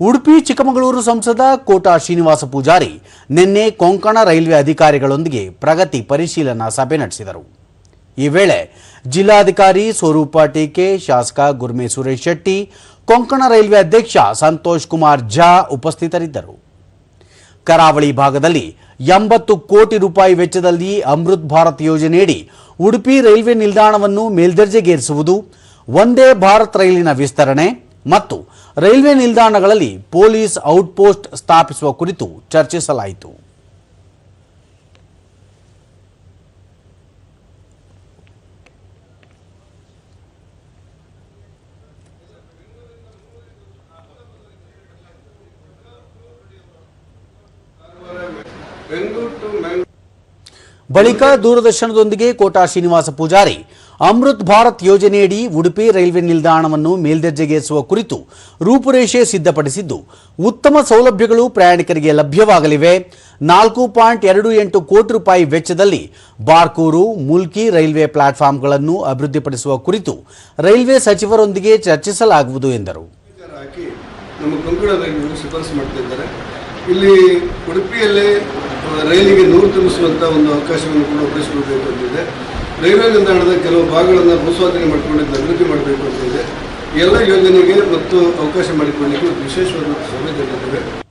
ಉಡುಪಿ, ಚಿಕ್ಕಮಗಳೂರು ಸಂಸದ ಕೋಟಾ ಶ್ರೀನಿವಾಸ ಪೂಜಾರಿ ನಿನ್ನೆ ಕೊಂಕಣ ರೈಲ್ವೆ ಅಧಿಕಾರಿಗಳೊಂದಿಗೆ ಪ್ರಗತಿ ಪರಿಶೀಲನಾ ಸಭೆ ನಡೆಸಿದರು. ಈ ವೇಳೆ ಜಿಲ್ಲಾಧಿಕಾರಿ ಸ್ವರೂಪ ಟೀಕೆ ಶಾಸಕ ಗುರ್ಮೆ ಸುರೇಶ್ ಶೆಟ್ಟಿ, ಕೊಂಕಣ ರೈಲ್ವೆ ಅಧ್ಯಕ್ಷ ಸಂತೋಷ್ ಕುಮಾರ್ ಝಾ ಉಪಸ್ಥಿತರಿದ್ದರು. ಕರಾವಳಿ ಭಾಗದಲ್ಲಿ ಎಂಬತ್ತು ಕೋಟಿ ರೂಪಾಯಿ ವೆಚ್ಚದಲ್ಲಿ ಅಮೃತ್ ಭಾರತ್ ಯೋಜನೆಯಡಿ ಉಡುಪಿ ರೈಲ್ವೆ ನಿಲ್ದಾಣವನ್ನು ಮೇಲ್ದರ್ಜೆಗೇರಿಸುವುದು, ಒಂದೇ ಭಾರತ್ ರೈಲಿನ ವಿಸ್ತರಣೆ ಮತ್ತು ರೈಲ್ವೆ ನಿಲ್ದಾಣಗಳಲ್ಲಿ ಪೊಲೀಸ್ ಔಟ್ಪೋಸ್ಟ್ ಸ್ಥಾಪಿಸುವ ಕುರಿತು ಚರ್ಚಿಸಲಾಯಿತು. ಬಳಿಕ ದೂರದರ್ಶನದೊಂದಿಗೆ ಕೋಟಾ ಶ್ರೀನಿವಾಸ ಪೂಜಾರಿ ಅಮೃತ್ ಭಾರತ್ ಯೋಜನೆಯಡಿ ಉಡುಪಿ ರೈಲ್ವೆ ನಿಲ್ದಾಣವನ್ನು ಮೇಲ್ದರ್ಜೆಗೇರಿಸುವ ಕುರಿತು ರೂಪುರೇಷೆ ಸಿದ್ಧಪಡಿಸಿದ್ದು, ಉತ್ತಮ ಸೌಲಭ್ಯಗಳು ಪ್ರಯಾಣಿಕರಿಗೆ ಲಭ್ಯವಾಗಲಿವೆ. ನಾಲ್ಕು ಪಾಯಿಂಟ್ ಎರಡು ಎಂಟು ಕೋಟಿ ರೂಪಾಯಿ ವೆಚ್ಚದಲ್ಲಿ ಬಾರ್ಕೂರು, ಮುಲ್ಕಿ ರೈಲ್ವೆ ಪ್ಲಾಟ್ಫಾರ್ಮ್ಗಳನ್ನು ಅಭಿವೃದ್ಧಿಪಡಿಸುವ ಕುರಿತು ರೈಲ್ವೆ ಸಚಿವರೊಂದಿಗೆ ಚರ್ಚಿಸಲಾಗುವುದು ಎಂದರು. ಇಲ್ಲಿ ಉಡುಪಿಯಲ್ಲೇ ರೈಲಿಗೆ ನೂರು ತುಂಬಿಸುವಂಥ ಒಂದು ಅವಕಾಶವನ್ನು ಕೂಡ ಅಂತಿದೆ ರೈಲ್ವೆ ನಿಲ್ದಾಣದ ಕೆಲವು ಭಾಗಗಳನ್ನು ಭೂಸ್ವಾಧೀನ ಮಾಡಿಕೊಂಡಿದ್ದು ಅಭಿವೃದ್ಧಿ ಮಾಡಬೇಕು ಅಂತ ಇದೆ. ಎಲ್ಲ ಯೋಜನೆಗೆ ಮತ್ತು ಅವಕಾಶ ಮಾಡಿಕೊಂಡಿದ್ದು ವಿಶೇಷವಾದ ನಡೆದಿದೆ